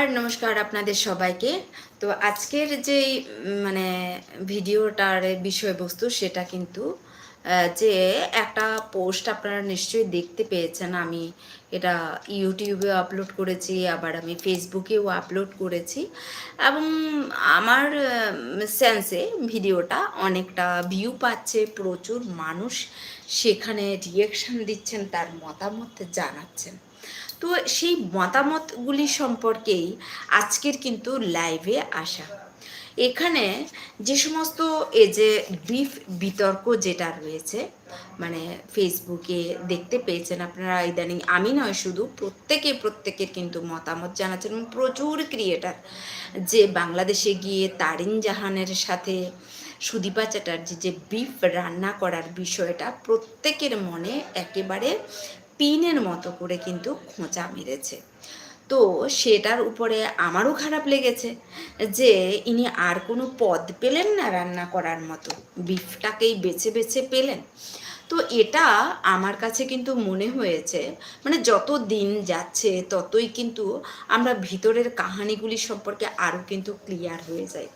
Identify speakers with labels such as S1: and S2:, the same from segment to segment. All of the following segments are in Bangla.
S1: আর নমস্কার আপনাদের সবাইকে। তো আজকের যে মানে ভিডিওটার বিষয়বস্তু সেটা কিন্তু যে একটা পোস্ট আপনারা নিশ্চয়ই দেখতে পেয়েছেন। আমি এটা ইউটিউবে আপলোড করেছি, আবার আমি ফেসবুকেও আপলোড করেছি। এবং আমার সেন্সে ভিডিওটা অনেকটা ভিউ পাচ্ছে, প্রচুর মানুষ সেখানে রিয়েকশন দিচ্ছেন, তার মতামত জানাচ্ছেন। তো সেই মতামতগুলি সম্পর্কেই আজকের কিন্তু লাইভে আসা। এখানে যে সমস্ত এ যে ব্রিফ বিতর্ক যেটা রয়েছে মানে ফেসবুকে দেখতে পেয়েছেন আপনারা ইদানিং, আমি নয় শুধু, প্রত্যেকে প্রত্যেকের কিন্তু মতামত জানাচ্ছেন প্রচুর ক্রিয়েটার যে বাংলাদেশে গিয়ে তারিন জাহানের সাথে সুদীপা চ্যাটার্জি যে বিফ রান্না করার বিষয়টা প্রত্যেকের মনে একেবারে পিনের মতো করে কিন্তু খোঁচা মেরেছে। তো সেটার উপরে আমারও খারাপ লেগেছে যে ইনি আর কোনো পদ পেলেন না রান্না করার মতো। বিফটাকেই বেছে বেছে পেলেন। তো এটা আমার কাছে কিন্তু মনে হয়েছে মানে যত দিন যাচ্ছে ততই কিন্তু আমরা ভিতরের কাহানিগুলি সম্পর্কে আরও কিন্তু ক্লিয়ার হয়ে যাই।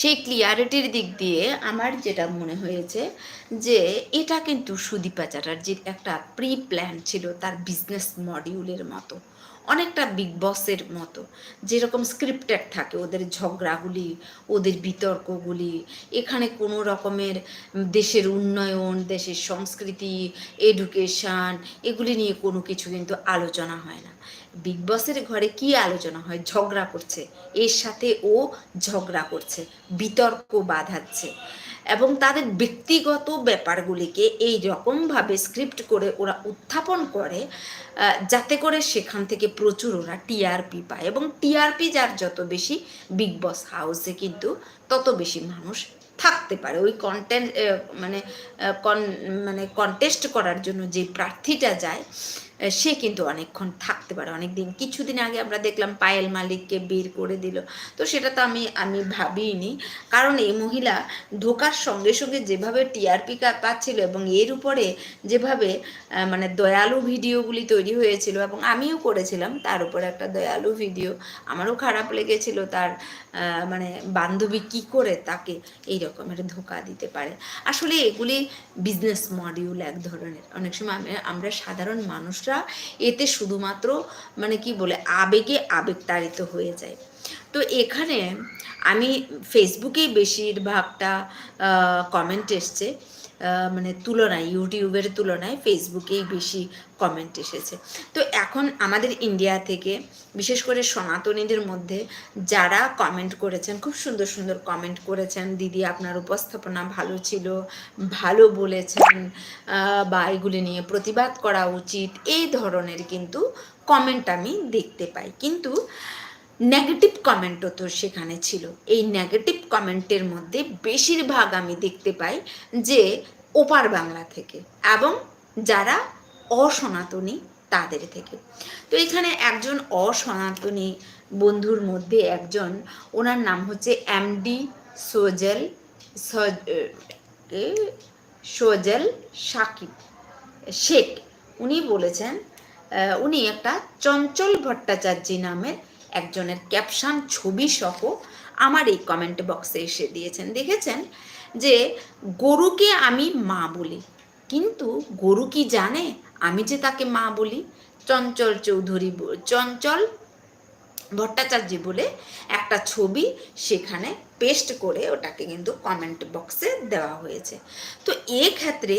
S1: সেই ক্লিয়ারিটির দিক দিয়ে আমার যেটা মনে হয়েছে যে, এটা কিন্তু সুদীপা চ্যাটার্জির একটা প্রি প্ল্যান ছিল তার বিজনেস মডিউলের মতো। অনেকটা বিগ বসের মতো। যেরকম স্ক্রিপ্টেড থাকে ওদের ঝগড়াগুলি, ওদের বিতর্কগুলি, এখানে কোনো রকমের দেশের উন্নয়ন, দেশের সংস্কৃতি এডুকেশান এগুলি নিয়ে কোনো কিছু কিন্তু আলোচনা হয় না। বিগ বসের ঘরে কি আলোচনা হয়? ঝগড়া করছে। এর সাথে ও ঝগড়া করছে, বিতর্ক বাঁধাচ্ছে এবং তাদের ব্যক্তিগত ব্যাপারগুলিকে এই রকমভাবে স্ক্রিপ্ট করে ওরা উত্থাপন করে যাতে করে সেখান থেকে প্রচুর ওরা টিআরপি পায় এবং টিআরপি যার যত বেশি বিগ বস হাউসে কিন্তু তত বেশি মানুষ থাকতে পারে। ওই কন্টেন্ট মানে কন মানে কন্টেস্ট করার জন্য যে প্রার্থীটা যায় সে কিন্তু অনেকক্ষণ থাকতে পারে অনেক দিন কিছুদিন আগে আমরা দেখলাম পায়েল মালিককে বের করে দিল। তো সেটা তো আমি আমি ভাবিনি। কারণ এই মহিলা ঢোকার সঙ্গে সঙ্গে যেভাবে টিআরপি পাচ্ছিল এবং এর উপরে যেভাবে মানে দয়ালু ভিডিওগুলি তৈরি হয়েছিল এবং আমিও করেছিলাম, তার উপরে একটা দয়ালু ভিডিও। আমারও খারাপ লেগেছিল তার মানে বান্ধবী কি করে তাকে এই রকমের ধোকা দিতে পারে। আসলে এগুলি বিজনেস মডিউল এক ধরনের। অনেক সময় আমরা সাধারণ মানুষরা এতে শুধুমাত্র মানে কি বলে, আবেগে আবেগতাড়িত হয়ে যায়। তো এখানে আমি ফেসবুকেই বেশিরভাগটা কমেন্ট এসছে। মানে তুলনায়, ইউটিউবের তুলনায় ফেসবুকেই বেশি কমেন্ট এসেছে। তো এখন আমাদের ইন্ডিয়া থেকে, বিশেষ করে সনাতনীদের মধ্যে যারা কমেন্ট করেছেন, খুব সুন্দর সুন্দর কমেন্ট করেছেন। দিদি, আপনার উপস্থাপনা ভালো ছিল, ভালো বলেছেন বা এগুলি নিয়ে প্রতিবাদ করা উচিত, এই ধরনের কিন্তু কমেন্ট আমি দেখতে পাই। কিন্তু নেগেটিভ কমেন্টও তো সেখানে ছিল। এই নেগেটিভ কমেন্টের মধ্যে বেশিরভাগ আমি দেখতে পাই যে ওপার বাংলা থেকে এবং যারা অসনাতনী তাদের থেকে। তো এখানে একজন অসনাতনী বন্ধুর মধ্যে একজন, ওনার নাম হচ্ছে এমডি সোজেল সোজেল সাকিব শেখ। উনি বলেছেন উনি একটা চঞ্চল ভট্টাচার্য নামের একজনের ক্যাপশন ছবি সহ আমার এই কমেন্ট বক্সে এসে দিয়েছেন। দেখেছেন যে, গরুকে আমি মা বলি, কিন্তু গরু কি জানে আমি যে তাকে মা বলি? চঞ্চল চৌধুরী চঞ্চল ভট্টাচার্য বলে একটা ছবি সেখানে পেস্ট করে ওটাকে কিন্তু কমেন্ট বক্সে দেওয়া হয়েছে। তো এক্ষেত্রে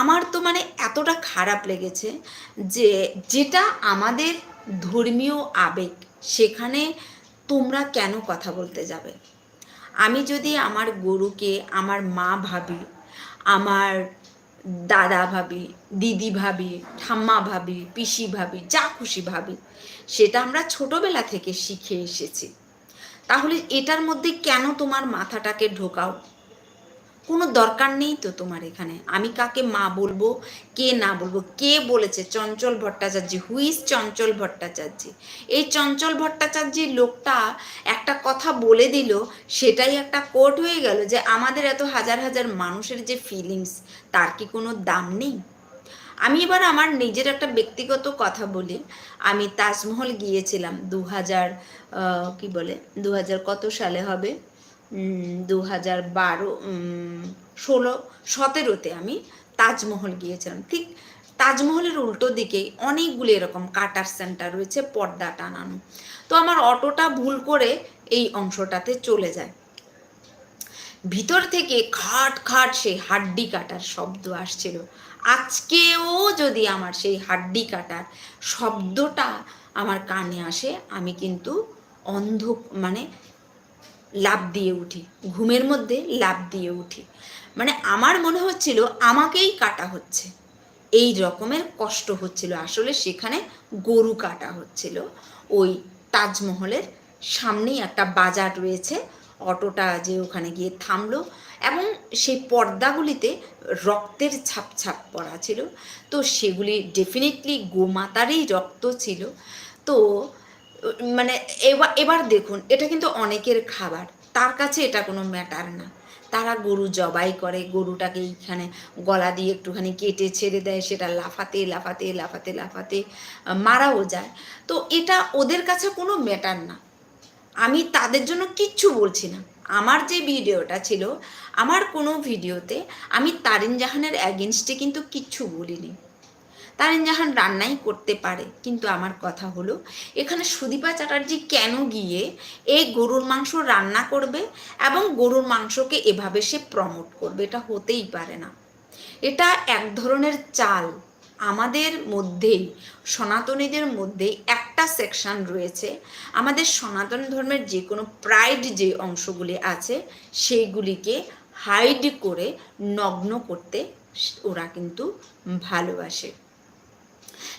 S1: আমার তো মানে এতটা খারাপ লেগেছে যে, যেটা আমাদের ধর্মীয় আবেগ সেখানে তোমরা কেন কথা বলতে যাবে? আমি যদি আমার গরুকে, আমার মা ভাবি, আমার দাদা ভাবি, দিদি ভাবি, ঠাম্মা ভাবি, পিসি ভাবি, যা খুশি ভাবি, সেটা আমরা ছোটবেলা থেকে শিখে এসেছি। তাহলে এটার মধ্যে কেন তোমার মাথাটাকে ঢোকাও? কোনো দরকার নেই তো তোমার এখানে। আমি কাকে মা বলব, কে না বলব, কে বলেছে? চঞ্চল ভট্টাচার্য হুইস চঞ্চল ভট্টাচার্য? এই চঞ্চল ভট্টাচার্য লোকটা একটা কথা বলে দিল, সেটাই একটা কোর্ট হয়ে গেল যে, আমাদের এত হাজার হাজার মানুষের যে ফিলিংস তার কি কোনো দাম নেই? আমি এবার আমার নিজের একটা ব্যক্তিগত কথা বলি। আমি তাজমহল গিয়েছিলাম দু হাজার কী বলে? দু হাজার কত সালে হবে? দু হাজার বারো ষোলো, সতেরোতে আমি তাজমহল গিয়েছিলাম। ঠিক তাজমহলের উল্টো দিকেই অনেকগুলি এরকম কাটার সেন্টার রয়েছে, পর্দা টানানো। তো আমার অটোটা ভুল করে এই অংশটাতে চলে যায়। ভিতর থেকে খাট খাট সেই হাড্ডি কাটার শব্দ আসছিল। আজকেও যদি আমার সেই হাড্ডি কাটার শব্দটা আমার কানে আসে, আমি কিন্তু অন্ধ মানে লাভ দিয়ে উঠি, ঘুমের মধ্যে লাভ দিয়ে উঠি। মানে আমার মনে হচ্ছিল আমাকেই কাটা হচ্ছে। এই রকমের কষ্ট হচ্ছিল। আসলে সেখানে গরু কাটা হচ্ছিল। ওই তাজমহলের সামনেই একটা বাজার রয়েছে। অটোটা যে ওখানে গিয়ে থামলো এবং সেই পর্দাগুলিতে রক্তের ছাপ ছাপ পড়া ছিল। তো সেগুলি ডেফিনেটলি গোমাতারই রক্ত ছিল। তো মানে এবার এবার দেখুন, এটা কিন্তু অনেকের খাবার। তার কাছে এটা কোনো ম্যাটার না। তারা গরু জবাই করে, গরুটাকে এইখানে গলা দিয়ে একটুখানি কেটে ছেড়ে দেয়, সেটা লাফাতে লাফাতে লাফাতে লাফাতে মারাও যায়। তো এটা ওদের কাছে কোনো ম্যাটার না। আমি তাদের জন্য কিচ্ছু বলছি না। আমার যে ভিডিওটা ছিল, আমার কোনো ভিডিওতে আমি তারিন জাহানের অ্যাগেনস্টে কিন্তু কিচ্ছু বলিনি। তারিন জাহান রান্নাই করতে পারে। কিন্তু আমার কথা হলো, এখানে সুদীপা চ্যাটার্জি কেন গিয়ে এই গরুর মাংস রান্না করবে এবং গরুর মাংসকে এভাবে সে প্রমোট করবে? এটা হতেই পারে না। এটা এক ধরনের চাল। আমাদের মধ্যেই সনাতনীদের মধ্যেই একটা সেকশন রয়েছে। আমাদের সনাতন ধর্মের যে কোনো প্রাইড যে অংশগুলি আছে, সেইগুলিকে হাইড করে নগ্ন করতে ওরা কিন্তু ভালোবাসে।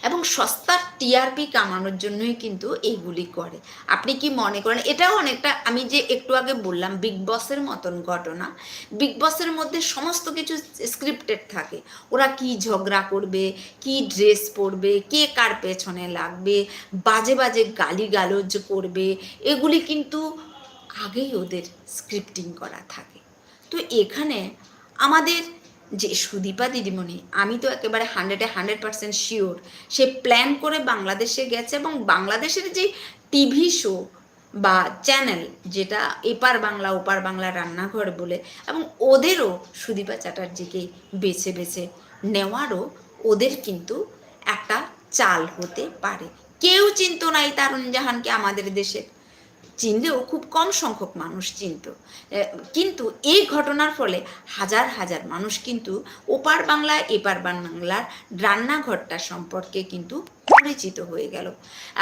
S1: এবং সস্তার টিআরপি কামানোর জন্যই কিন্তু এইগুলি করে। আপনি কি মনে করেন? এটাও অনেকটা আমি যে একটু আগে বললাম বিগ বসের মতন ঘটনা। বিগ বসের মধ্যে সমস্ত কিছু স্ক্রিপ্টেড থাকে। ওরা কি ঝগড়া করবে, কি ড্রেস পরবে, কে কার পেছনে লাগবে, বাজে বাজে গালি গালজ করবে, এগুলি কিন্তু আগেই ওদের স্ক্রিপ্টিং করা থাকে। তো এখানে আমাদের যে সুদীপা দিদিমণি, আমি তো একেবারে হান্ড্রেডে হান্ড্রেড পার্সেন্ট শিওর সে প্ল্যান করে বাংলাদেশে গেছে এবং বাংলাদেশের যে টিভি শো বা চ্যানেল যেটা এপার বাংলা, ওপার বাংলা রান্নাঘর বলে এবং ওদেরও সুদীপা চ্যাটার্জিকে বেছে বেছে নেওয়ারও ওদের কিন্তু একটা চাল হতে পারে। কেউ চিন্ত নাই তারুণ জাহানকে আমাদের দেশের চিনলেও খুব কম সংখ্যক মানুষ চিনত। কিন্তু এই ঘটনার ফলে হাজার হাজার মানুষ কিন্তু ওপার বাংলা এপার বাংলার রান্নাঘরটা সম্পর্কে কিন্তু পরিচিত হয়ে গেল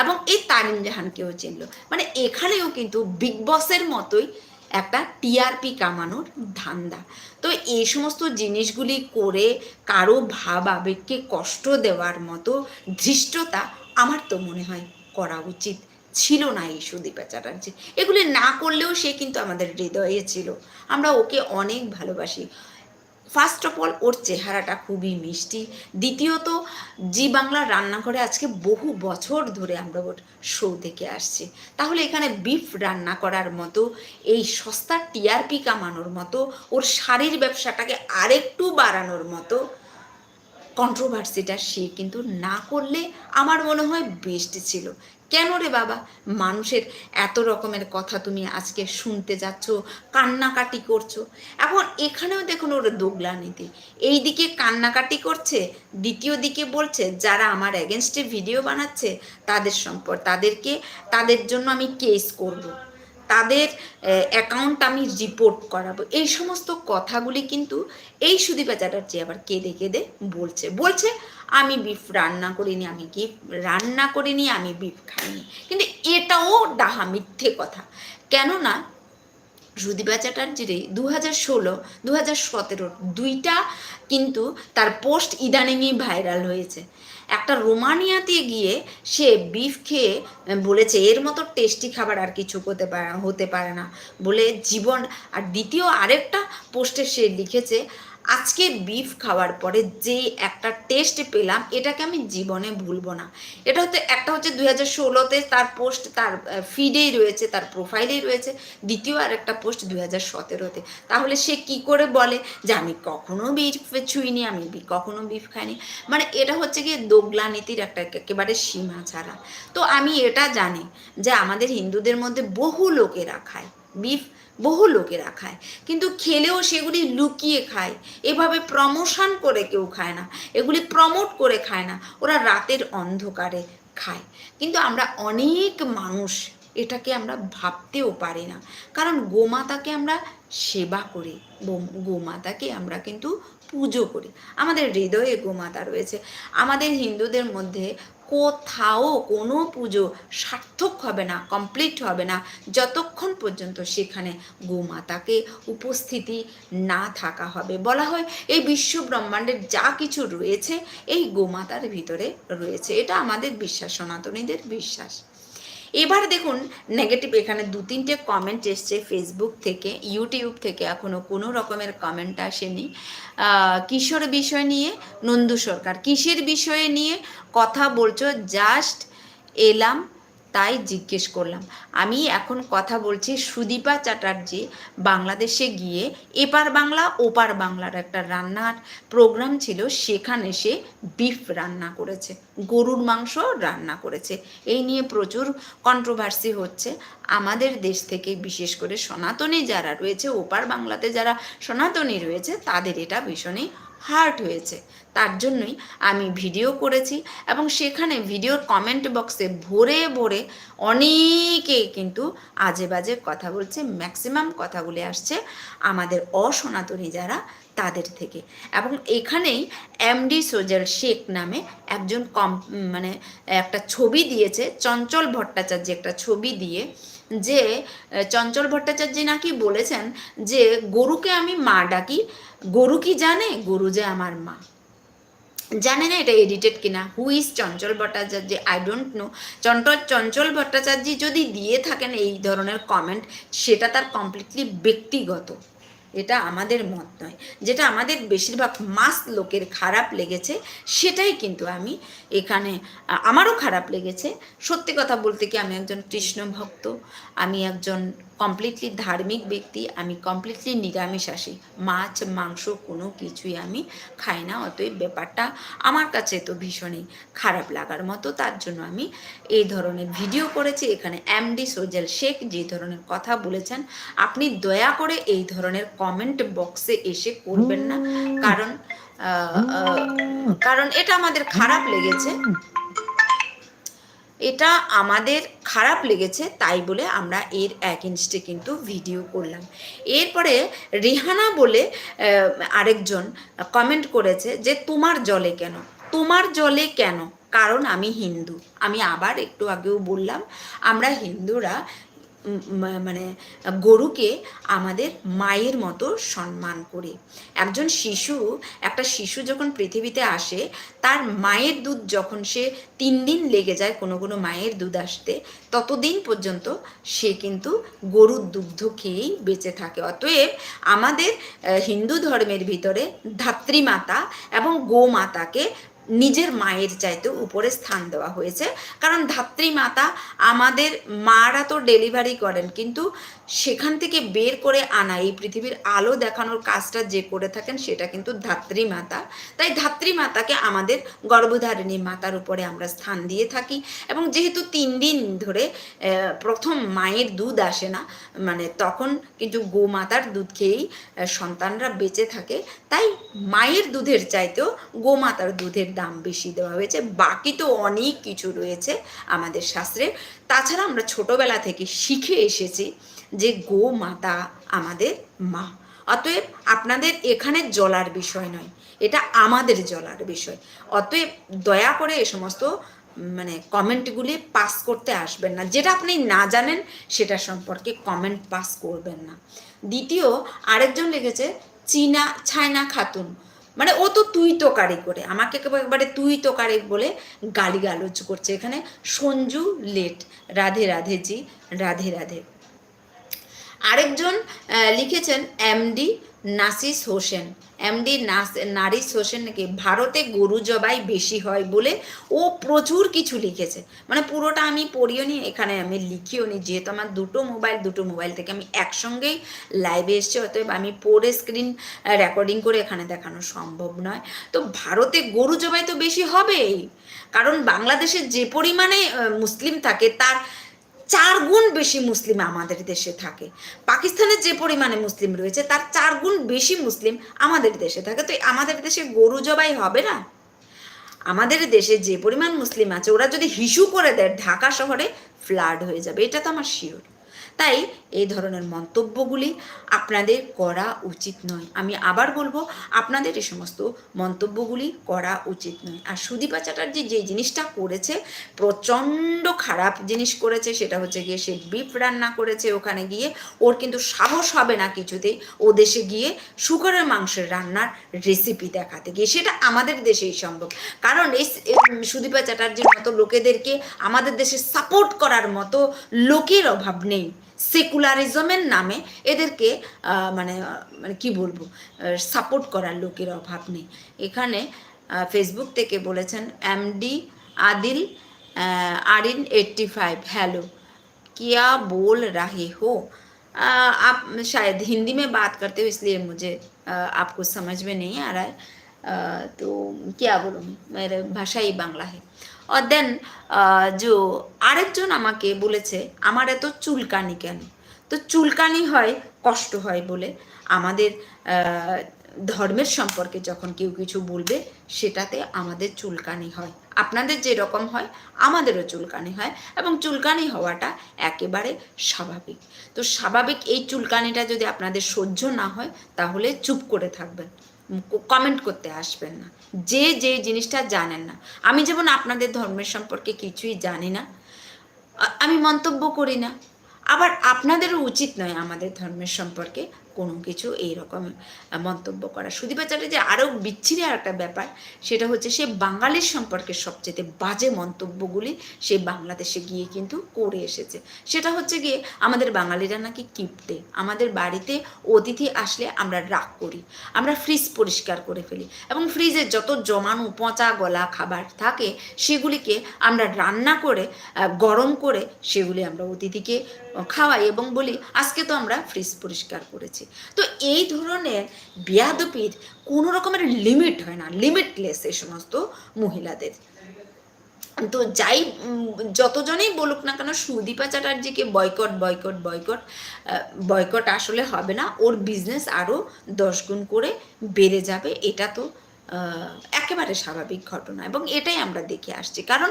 S1: এবং এই তারিন জাহানকেও চিনল। মানে এখানেও কিন্তু বিগ বসের মতোই একটা টিআরপি কামানোর ধান্দা। তো এই সমস্ত জিনিসগুলি করে কারও ভাব আবেগকে কষ্ট দেওয়ার মতো ধৃষ্টতা আমার তো মনে হয় করা উচিত। ছিল না এই সুদীপা চ্যাটার্জি। এগুলি না করলেও সে কিন্তু আমাদের হৃদয়ে ছিল। আমরা ওকে অনেক ভালোবাসি। ফার্স্ট অফ অল ওর চেহারাটা খুবই মিষ্টি। দ্বিতীয়ত, জি বাংলার রান্নাঘরে আজকে বহু বছর ধরে আমরা ওর শো দেখে আসছি। তাহলে এখানে বিফ রান্না করার মতো, এই সস্তা টিআরপি কামানোর মতো, ওর শাড়ির ব্যবসাটাকে আরেকটু বাড়ানোর মতো কন্ট্রোভার্সিটা সে কিন্তু না করলে আমার মনে হয় বেস্ট ছিল। কেন রে বাবা? মানুষের এত রকমের কথা তুমি আজকে শুনতে যাচ্ছ, কান্নাকাটি করছ। এখন এখানেও দেখুন ওর দোগলা নীতি। এই দিকে কান্নাকাটি করছে, দ্বিতীয় দিকে বলছে, যারা আমার এগেনস্টে ভিডিও বানাচ্ছে, তাদের সম্পর, তাদেরকে, তাদের জন্য আমি কেস করব। তাদের অ্যাকাউন্ট আমি রিপোর্ট করাবো। এই সমস্ত কথাগুলি কিন্তু এই সুদীপা চ্যাটার্জি আবার কেঁদে কেঁদে বলছে। বলছে, আমি বিফ রান্না করিনি, আমি কি রান্না করিনি, আমি বিফ খাইনি। কিন্তু এটাও ডাহা মিথ্যে কথা। কেননা, সুদীপা চ্যাটার্জির দু হাজার ষোলো দু হাজার সতেরো দুইটা কিন্তু তার পোস্ট ইদানিংই ভাইরাল হয়েছে। একটা রোমানিয়াতে গিয়ে সে বিফ খেয়ে বলেছে, এর মতো টেস্টি খাবার আর কিছু হতে পারে হতে পারে না। বলে জীবন, আর দ্বিতীয় আরেকটা পোস্টে সে লিখেছে আজকে বিফ খাওয়ার পরে যে একটা টেস্ট পেলাম, এটাকে আমি জীবনে ভুলবো না। এটা হচ্ছে একটা হচ্ছে দুই হাজার ষোলোতে তার পোস্ট তার ফিডেই রয়েছে, তার প্রোফাইলেই রয়েছে। দ্বিতীয় আর একটা পোস্ট দুই হাজার সতেরোতে। তাহলে সে কি করে বলে যে, আমি কখনো বিফ ছুঁইনি, আমি কখনো বিফ খাইনি? মানে এটা হচ্ছে গিয়ে দোগলা নীতির একটা একেবারে সীমা ছাড়া। তো আমি এটা জানি যে আমাদের হিন্দুদের মধ্যে বহু লোকেরা খায়। বিফ বহু লোকেরা খায়। কিন্তু খেলেও সেগুলি লুকিয়ে খায়। এভাবে প্রমোশন করে কেউ খায় না। এগুলি প্রমোট করে খায় না। ওরা রাতের অন্ধকারে খায়। কিন্তু আমরা অনেক মানুষ এটাকে আমরা ভাবতেও পারি না। কারণ গোমাতাকে আমরা সেবা করি। গোমাতাকে আমরা কিন্তু পুজো করি। আমাদের হৃদয়ে গোমাতা রয়েছে। আমাদের হিন্দুদের মধ্যে কোথাও কোনো পুজো সার্থক হবে না কমপ্লিট হবে না যতক্ষণ পর্যন্ত সেখানে গোমাতাকে উপস্থিতি না থাকা হবে। বলা হয় এই বিশ্ব ব্রহ্মাণ্ডের যা কিছু রয়েছে, এই গোমাতার ভিতরে রয়েছে। এটা আমাদের বিশ্বাস, সনাতনীদের বিশ্বাস। এবার দেখুন নেগেটিভ এখানে দু তিনটে কমেন্ট এসছে ফেসবুক থেকে ইউটিউব থেকে এখনও কোনো রকমের কমেন্ট আসেনি। কিশোর বিষয় নিয়ে, নন্দু সরকার, কিসের বিষয়ে নিয়ে কথা বলছো? জাস্ট এলাম তাই জিজ্ঞেস করলাম। আমি এখন কথা বলছি সুদীপা চ্যাটার্জি বাংলাদেশে গিয়ে এপার বাংলা, ওপার বাংলার একটা রান্নার প্রোগ্রাম ছিল। সেখানে সে বিফ রান্না করেছে, গরুর মাংস রান্না করেছে। এই নিয়ে প্রচুর কন্ট্রোভার্সি হচ্ছে। আমাদের দেশ থেকে বিশেষ করে সনাতনী যারা রয়েছে, ওপার বাংলাতে যারা সনাতনী রয়েছে, তাদের এটা ভীষণই হার্ট হয়েছে। তার জন্যই আমি ভিডিও করেছি এবং সেখানে ভিডিওর কমেন্ট বক্সে ভরে ভরে অনেকে কিন্তু আজে বাজে কথা বলছে ম্যাক্সিমাম কথাগুলি আসছে আমাদের অসনাতনী যারা তাদের থেকে। এবং এখানেই এমডি সোজাল শেখ নামে একজন কম মানে একটা ছবি দিয়েছে, চঞ্চল ভট্টাচার্য একটা ছবি দিয়ে যে চঞ্চল ভট্টাচার্য নাকি বলেছেন যে, গরুকে আমি মা ডাকি, গরু কি জানে? গরু যে আমার মা। জানে না এটা এডিটেড কিনা? Who is Chanchal Bhattacharya? I don't know Chanchal Chanchal Bhattacharya যদি দিয়ে থাকেন এই ধরনের কমেন্ট সেটা তার কমপ্লিটলি ব্যক্তিগত। এটা আমাদের মত নয়। যেটা আমাদের বেশিরভাগ মাস লোকের খারাপ লেগেছে, সেটাই কিন্তু আমি এখানে আমারও খারাপ লেগেছে। সত্যি কথা বলতে কি আমি একজন কৃষ্ণ ভক্ত আমি একজন কমপ্লিটলি ধার্মিক ব্যক্তি আমি কমপ্লিটলি নিরামিষাসী মাছ মাংস কোনো কিছুই আমি খাই না অতএব ব্যাপারটা আমার কাছে তো ভীষণই খারাপ লাগার মতো তার জন্য আমি এই ধরনের ভিডিও করেছি এখানে এমডি সোজেল শেখ যে ধরনের কথা বলেছেন আপনি দয়া করে এই ধরনের কমেন্ট বক্সে এসে করবেন না কারণ কারণ এটা আমাদের খারাপ লেগেছে এটা আমাদের খারাপ লেগেছে, তাই বলে আমরা এর এক অ্যাগেনস্টে কিন্তু ভিডিও করলাম। এরপরে রিহানা বলে আরেকজন কমেন্ট করেছে যে, তোমার জলে কেন? তোমার জলে কেন? কারণ আমি হিন্দু। আমি আবার একটু আগেও বললাম, আমরা হিন্দুরা মানে গরুকে আমাদের মায়ের মতো সম্মান করি। একজন শিশু, একটা শিশু যখন পৃথিবীতে আসে, তার মায়ের দুধ যখন সে তিন দিন লেগে যায় কোনো কোনো মায়ের দুধ আসতে, ততদিন পর্যন্ত সে কিন্তু গরুর দুগ্ধ খেয়েই বেঁচে থাকে। অতএব আমাদের হিন্দু ধর্মের ভিতরে ধাত্রীমাতা এবং গোমাতাকে নিজের মায়ের চাইতে উপরে স্থান দেওয়া হয়েছে। কারণ ধাত্রী মাতা আমাদের মারা তো ডেলিভারি করেন, কিন্তু সেখান থেকে বের করে আনা। এই পৃথিবীর আলো দেখানোর কাজটা যে করে থাকেন সেটা কিন্তু ধাত্রীমাতা তাই ধাত্রীমাতাকে আমাদের গর্ভধারিণী মাতার উপরে আমরা স্থান দিয়ে থাকি এবং যেহেতু তিন দিন ধরে প্রথম মায়ের দুধ আসে না মানে তখন কিন্তু গোমাতার দুধ খেয়েই সন্তানরা বেঁচে থাকে। তাই মায়ের দুধের চাইতেও গোমাতার দুধের দাম বেশি দেওয়া হয়েছে। বাকি তো অনেক কিছু রয়েছে আমাদের শাস্ত্রে। তাছাড়া আমরা ছোটবেলা থেকে শিখে এসেছি যে গোমাতা আমাদের মা। অতএব আপনাদের এখানে জলার বিষয় নয়, এটা আমাদের জলার বিষয়। অতএব দয়া করে এ সমস্ত মানে কমেন্টগুলি পাস করতে আসবেন না। যেটা আপনি না জানেন সেটা সম্পর্কে কমেন্ট পাস করবেন না। দ্বিতীয়, আরেকজন লিখেছে, চীনা ছায়না খাতুন। মানে ও তো তুই তোকারি করে আমাকে একবারে তুই তোকারি বলে গালি গালোচ করছে। এখানে সঞ্জু লেট। রাধে রাধে জি রাধে রাধে। আরেকজন লিখেছেন এমডি নাসিস হোসেন। এমডি নাস নারিস হোসেন নাকি, ভারতে গরু জবাই বেশি হয় বলে ও প্রচুর কিছু লিখেছে। মানে পুরোটা আমি পড়িও নি এখানে আমি লিখিও নি যেহেতু আমার দুটো মোবাইল দুটো মোবাইল থেকে আমি একসঙ্গেই লাইভে এসছি, অতএব আমি পড়ে স্ক্রিন রেকর্ডিং করে এখানে দেখানো সম্ভব নয়। তো ভারতে গরু জবাই তো বেশি হবেই। কারণ বাংলাদেশে যে পরিমাণে মুসলিম থাকে, তার চার গুণ বেশি মুসলিম আমাদের দেশে থাকে। পাকিস্তানে যে পরিমাণে মুসলিম রয়েছে, তার চার গুণ বেশি মুসলিম আমাদের দেশে থাকে। তো আমাদের দেশে গরু জবাই হবে না? আমাদের দেশে যে পরিমাণ মুসলিম আছে, ওরা যদি হিসু করে দেয়, ঢাকা শহরে ফ্লাড হয়ে যাবে। এটা তো আমার শিওর তাই এই ধরনের মন্তব্যগুলি আপনাদের করা উচিত নয়। আমি আবার বলব, আপনাদের এই সমস্ত মন্তব্যগুলি করা উচিত নয়। আর সুদীপা চ্যাটার্জি যে জিনিসটা করেছে, প্রচণ্ড খারাপ জিনিস করেছে, সেটা হচ্ছে গিয়ে সে বিফ রান্না করেছে ওখানে গিয়ে। ওর কিন্তু সাহস হবে না কিছুতেই। ও দেশে গিয়ে শুকরের মাংসের রান্নার রেসিপি দেখাতে গিয়ে। সেটা আমাদের দেশেই সম্ভব। কারণ এই সুদীপা চ্যাটার্জির মতো লোকেদেরকে আমাদের দেশে সাপোর্ট করার মতো লোকের অভাব নেই। সেকুলারিজমের নামে এদেরকে আহ, মানে আহ, মানে কি বলবো সাপোর্ট করার লোকের অভাব নেই এখানে ফেসবুক থেকে বলেছেন MD Adil Arin eighty five hello क्या बोल रहे हो आ, आप शायद हिंदी में बात करते हो इसलिए मुझे आ, आपको समझ में नहीं आ रहा है आ, तो क्या बोलूँ मेरे भाषा ही বাংলা है और দেন जो আরেকজন আমাকে বলেছে, আমার এত চুলকানি কেন? তো চুলকানি হয়, কষ্ট হয় বলে। আমাদের ধর্মের সম্পর্কে যখন কেউ কিছু বলবে, সেটাতে আমাদের চুলকানি হয়। আপনাদের যেরকম হয়, আমাদেরও চুলকানি হয় এবং চুলকানি হওয়াটা একেবারে স্বাভাবিক। তো স্বাভাবিক এই চুলকানিটা যদি আপনাদের সহ্য না হয়, তাহলে চুপ করে থাকবেন। কমেন্ট করতে আসবেন না। যে যে জিনিসটা জানেন না। আমি যেমন আপনাদের ধর্মের সম্পর্কে কিছুই জানি না আমি মন্তব্য করি না। আবার আপনাদেরও উচিত নয় আমাদের ধর্মের সম্পর্কে কোনো কিছু এই রকম মন্তব্য করা। সুদীপা চ্যাটার্জি আরও বিচ্ছিরি আর একটা ব্যাপার, সেটা হচ্ছে সে বাঙালির সম্পর্কে সবচেয়ে বাজে মন্তব্যগুলি সে বাংলাদেশে গিয়ে কিন্তু করে এসেছে। সেটা হচ্ছে গিয়ে আমাদের বাঙালিরা নাকি কিপটে, আমাদের বাড়িতে অতিথি আসলে আমরা রাগ করি, আমরা ফ্রিজ পরিষ্কার করে ফেলি এবং ফ্রিজে যত জমানো পচা গলা খাবার থাকে সেগুলিকে আমরা রান্না করে গরম করে সেগুলি আমরা অতিথিকে খাওয়াই এবং বলি, আজকে তো আমরা ফ্রিজ পরিষ্কার করেছি। তো এই ধরনের বিয়াদপির কোনো রকমের লিমিট হয় না লিমিটলেস এই সমস্ত মহিলাদের। তো যাই যতজনেই বলুক না কেন, সুদীপা চ্যাটার্জিকে বয়কট বয়কট বয়কট বয়কট আসলে হবে না। ওর বিজনেস আরও দশ গুণ করে বেড়ে যাবে, এটা তো একেবারে স্বাভাবিক ঘটনা এবং এটাই আমরা দেখে আসছি। কারণ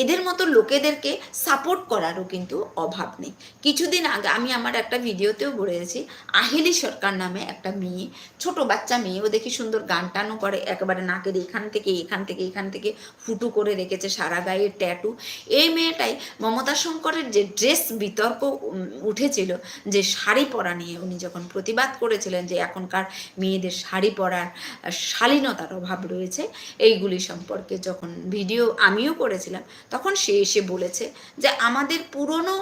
S1: এদের মতো লোকেদেরকে সাপোর্ট করারও কিন্তু অভাব নেই। কিছুদিন আগে আমি আমার একটা ভিডিওতেও বলেছি, আহিলি সরকার নামে একটা মেয়ে, ছোট বাচ্চা মেয়ে, ও দেখি সুন্দর গান টানও করে, একেবারে নাকের এখান থেকে এখান থেকে এখান থেকে ফুটু করে রেখেছে সারা গায়ে ট্যাটু এই মেয়েটাই মমতা শঙ্করের যে ড্রেস বিতর্ক উঠেছিল, যে শাড়ি পরা নিয়ে উনি যখন প্রতিবাদ করেছিলেন যে এখনকার মেয়েদের শাড়ি পরার শালীনতার অভাব রয়েছে এইগুলি সম্পর্কে। যখন ভিডিও আমিও করেছিলাম, তখন সে এসে বলেছে যে, আমাদের পুরনো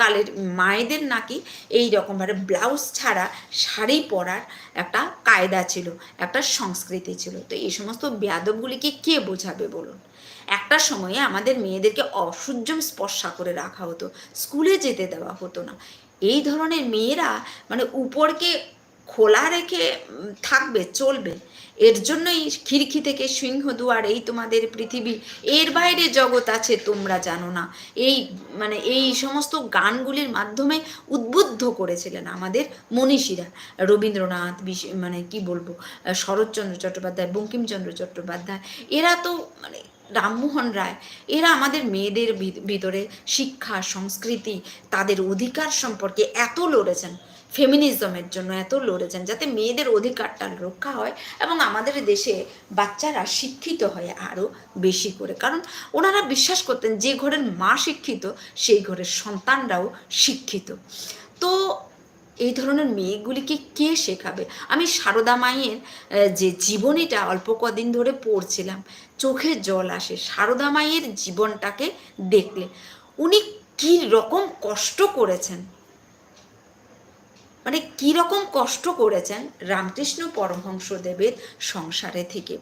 S1: কালের মায়েদের নাকি এই রকমভাবে ব্লাউজ ছাড়া শাড়ি পরার একটা কায়দা ছিল, একটা সংস্কৃতি ছিল। তো এই সমস্ত বেয়াদবগুলিকে কে বোঝাবে বলুন? একটা সময়ে আমাদের মেয়েদেরকে অসহ্যম স্পর্শা করে রাখা হতো, স্কুলে যেতে দেওয়া হতো না। এই ধরনের মেয়েরা মানে উপরকে খোলা রেখে থাকবে, চলবে। এর জন্যই খিড়কি থেকে সিংহ দুয়ার, এই তোমাদের পৃথিবী। এর বাইরে জগৎ আছে, তোমরা জানো না। এই মানে এই সমস্ত গানগুলির মাধ্যমে উদ্বুদ্ধ করেছিলেন আমাদের মনীষীরা। রবীন্দ্রনাথ মানে কি বলব শরৎচন্দ্র চট্টোপাধ্যায়, বঙ্কিমচন্দ্র চট্টোপাধ্যায়। এরা তো মানে রামমোহন রায়, এরা আমাদের মেয়েদের ভিতরে শিক্ষা, সংস্কৃতি, তাদের অধিকার সম্পর্কে এত লড়েছেন। ফেমিনিজমের জন্য এত লড়েছেন যাতে মেয়েদের অধিকারটা রক্ষা হয় এবং আমাদের দেশে বাচ্চারা শিক্ষিত হয় আরও বেশি করে। কারণ ওনারা বিশ্বাস করতেন যে ঘরের মা শিক্ষিত, সেই ঘরের সন্তানরাও শিক্ষিত। তো এই ধরনের মেয়েগুলিকে কে শেখাবে? আমি সারদা মায়ের যে জীবনীটা অল্প কদিন ধরে পড়ছিলাম, চোখে জল আসে। সারদা মায়ের জীবনটাকে দেখলে উনি কি রকম কষ্ট করেছেন। মানে কীরকম কষ্ট করেছেন রামকৃষ্ণ পরমহংসদেবের সংসারে থেকে?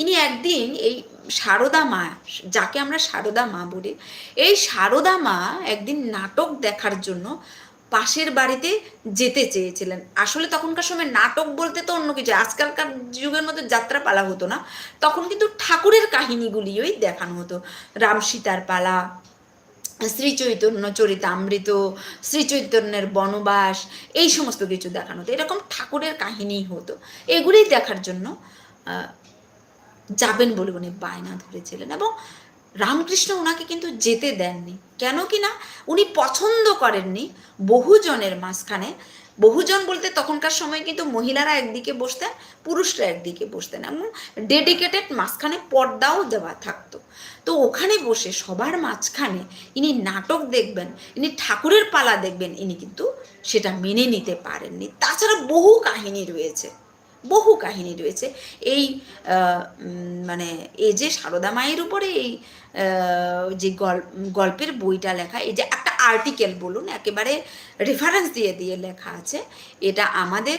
S1: ইনি একদিন এই সারদা মা, যাকে আমরা সারদা মা বলি, এই সারদা মা একদিন নাটক দেখার জন্য পাশের বাড়িতে যেতে চেয়েছিলেন। আসলে তখনকার সময় নাটক বলতে তো অন্য কিছু, আজকালকার যুগের মতো যাত্রা পালা হতো না। তখন কিন্তু ঠাকুরের কাহিনীগুলিই দেখানো হতো। রাম সীতার পালা শ্রী চৈতন্য চরিতামৃত শ্রী চৈতন্যের বনবাস, এই সমস্ত কিছু দেখানো হতো। এরকম ঠাকুরের কাহিনী হতো। এগুলি দেখার জন্য যাবেন বলে উনি বায়না ধরেছিলেন এবং রামকৃষ্ণ ওনাকে কিন্তু যেতে দেননি। কেন কি না, উনি পছন্দ করেননি বহুজনের মাঝখানে বহুজন বলতে তখনকার সময় কিন্তু মহিলারা একদিকে বসতেন, পুরুষরা একদিকে বসতেন। এমন ডেডিকেটেড মাঝখানে পর্দাও দেওয়া থাকতো। তো ওখানে বসে সবার মাঝখানে ইনি নাটক দেখবেন, ইনি ঠাকুরের পালা দেখবেন, ইনি কিন্তু সেটা মেনে নিতে পারেননি। তাছাড়া বহু কাহিনী রয়েছে। বহু কাহিনী রয়েছে। এই মানে এই যে সারদা মায়ের উপরে এই যে গল- গল্পের বইটা লেখা, এই যে একটা আর্টিকেল বলুন, একেবারে রেফারেন্স দিয়ে দিয়ে লেখা আছে, এটা আমাদের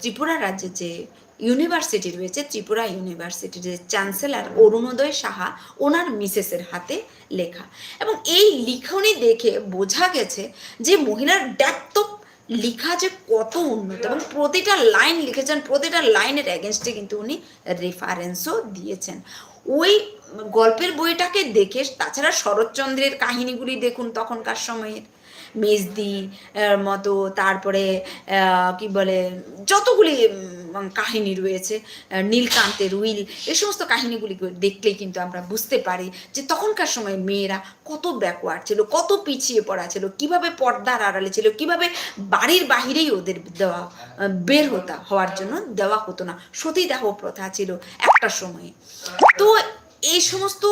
S1: ত্রিপুরা রাজ্যে যে ইউনিভার্সিটি রয়েছে, ত্রিপুরা ইউনিভার্সিটির যে চ্যান্সেলর অরুণোদয় সাহা, ওনার মিসেসের হাতে লেখা। এবং এই লিখনি দেখে বোঝা গেছে যে মহিলার ডেপথ অফ লিখা যে কত উন্নত, এবং প্রতিটা লাইন লিখেছেন, প্রতিটা লাইনের অ্যাগেনস্টে কিন্তু উনি রেফারেন্সও দিয়েছেন। ওই গল্পের বইটাকে দেখে তাছাড়া শরৎচন্দ্রের কাহিনীগুলি দেখুন তখনকার সময়ের। মেজদি মতো, তারপরে কি বলে, যতগুলি কাহিনী রয়েছে নীলকান্তের উইল, এ সমস্ত কাহিনীগুলি দেখলেই কিন্তু আমরা বুঝতে পারি যে তখনকার সময় মেয়েরা কত ব্যাকওয়ার্ড ছিল, কত পিছিয়ে পড়া ছিল, কীভাবে পর্দার আড়ালে ছিল, কীভাবে বাড়ির বাহিরেই ওদের দেওয়া বের হতা, হওয়ার জন্য দেওয়া হতো না। সতীদাহ প্রথা ছিল একটা সময়ে। তো এই সমস্ত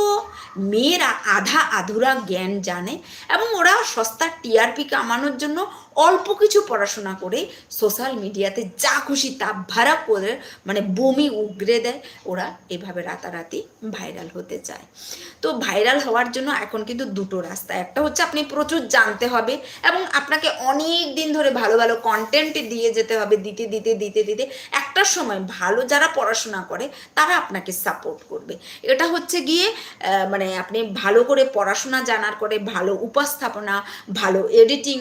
S1: মেয়েরা আধা আধুরা জ্ঞান জানে এবং ওরা সস্তা টিআরপি কামানোর জন্য অল্প কিছু পড়াশোনা করে সোশ্যাল মিডিয়াতে যা খুশি তা ভাড়া করে মানে বমি উগড়ে দেয়, ওরা এভাবে রাতারাতি ভাইরাল হতে চায়। তো ভাইরাল হওয়ার জন্য এখন কিন্তু দুটো রাস্তা। একটা হচ্ছে আপনি প্রচুর জানতে হবে এবং আপনাকে অনেক দিন ধরে ভালো ভালো কন্টেন্ট দিয়ে যেতে হবে, দিতে দিতে দিতে দিতে। একটা সময় ভালো যারা পড়াশোনা করে, তারা আপনাকে সাপোর্ট করবে। এটা হচ্ছে গিয়ে মানে আপনি ভালো করে পড়াশোনা জানার করে ভালো উপস্থাপনা, ভালো এডিটিং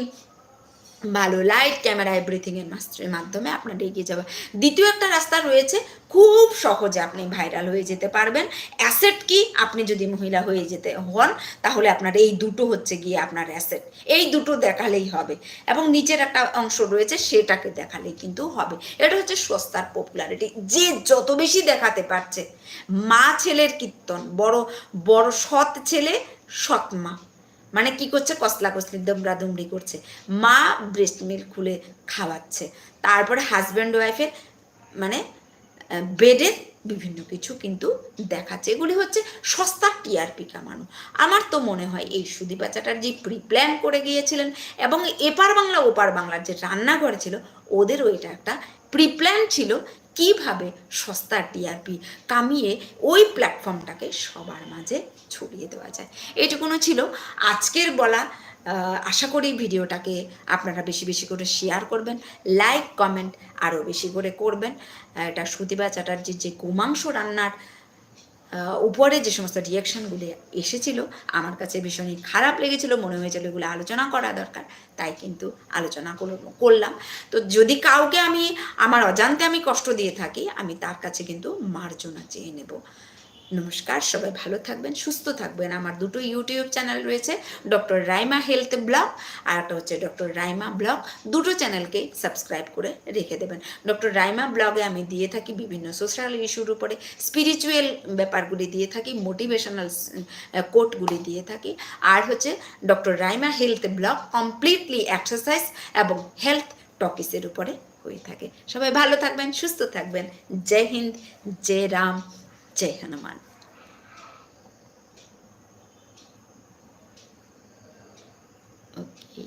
S1: ভালো লাইট ক্যামেরা এভরিথিং এর মাস্টারের মাধ্যমে আপনার এগিয়ে যাবে। দ্বিতীয় একটা রাস্তা রয়েছে, খুব সহজে আপনি ভাইরাল হয়ে যেতে পারবেন। অ্যাসেট কি? আপনি যদি মহিলা হয়ে যেতে হন, তাহলে আপনার এই দুটো হচ্ছে গিয়ে আপনার অ্যাসেট এই দুটো দেখালেই হবে। এবং নিচের একটা অংশ রয়েছে, সেটাকে দেখালেই কিন্তু হবে। এটা হচ্ছে সস্তার পপুলারিটি যে যত বেশি দেখাতে পারছে, মা ছেলের কীর্তন, বড় বড় সৎ ছেলে, সৎ মা। মানে কি করছে? কসলা কসলি, দমড়া দুমড়ি করছে। মা ব্রেস্ট মিল্ক খুলে খাওয়াচ্ছে। তারপরে হাজব্যান্ড ওয়াইফের মানে বেডের বিভিন্ন কিছু কিন্তু দেখাচ্ছে। এগুলি হচ্ছে সস্তা টিআরপি কামানো। আমার তো মনে হয় এই সুদীপা চ্যাটার্জি প্রি প্ল্যান করে গিয়েছিলেন এবং এপার বাংলা, ওপার বাংলার যে রান্নাঘর ছিল ওদেরও এটা একটা প্রি প্ল্যান ছিল কীভাবে সস্তা টিআরপি কামিয়ে ওই প্ল্যাটফর্মটাকে সবার মাঝে ছড়িয়ে দেওয়া যায়। এটুকুনো ছিল আজকের বলা। আশা করি ভিডিওটাকে আপনারা বেশি বেশি করে শেয়ার করবেন লাইক কমেন্ট আরও বেশি করে করবেন। এটা সুতিবা চ্যাটার্জির যে গোমাংস রান্নার উপরে যে সমস্ত রিয়াকশানগুলি এসেছিল, আমার কাছে ভীষণই খারাপ লেগেছিল, মনে হয়েছিল এগুলো আলোচনা করা দরকার, তাই কিন্তু আলোচনা করল- করলাম। তো যদি কাউকে আমি, আমার অজান্তে আমি কষ্ট দিয়ে থাকি, আমি তার কাছে কিন্তু মার্জনা চেয়ে নেব। নমস্কার, সবাই ভালো থাকবেন, সুস্থ থাকবেন। আমার দুটো ইউটিউব চ্যানেল রয়েছে, ডক্টর রাইমা হেলথ ব্লগ আর একটা হচ্ছে ডক্টর রাইমা ব্লগ। দুটো চ্যানেলকে সাবস্ক্রাইব করে রেখে দেবেন। ডক্টর রাইমা ব্লগে আমি দিয়ে থাকি বিভিন্ন সোশ্যাল ইস্যুর উপরে, স্পিরিচুয়াল ব্যাপারগুলি দিয়ে থাকি, মোটিভেশনাল কোটগুলি দিয়ে থাকি। আর হচ্ছে doctor Raima health blog completely exercise এবং হেলথ টপিসের উপরে হয়ে থাকে। সবাই ভালো থাকবেন, সুস্থ থাকবেন। জয় হিন্দ, জয় রাম। జై హనుమాన్ ఓకే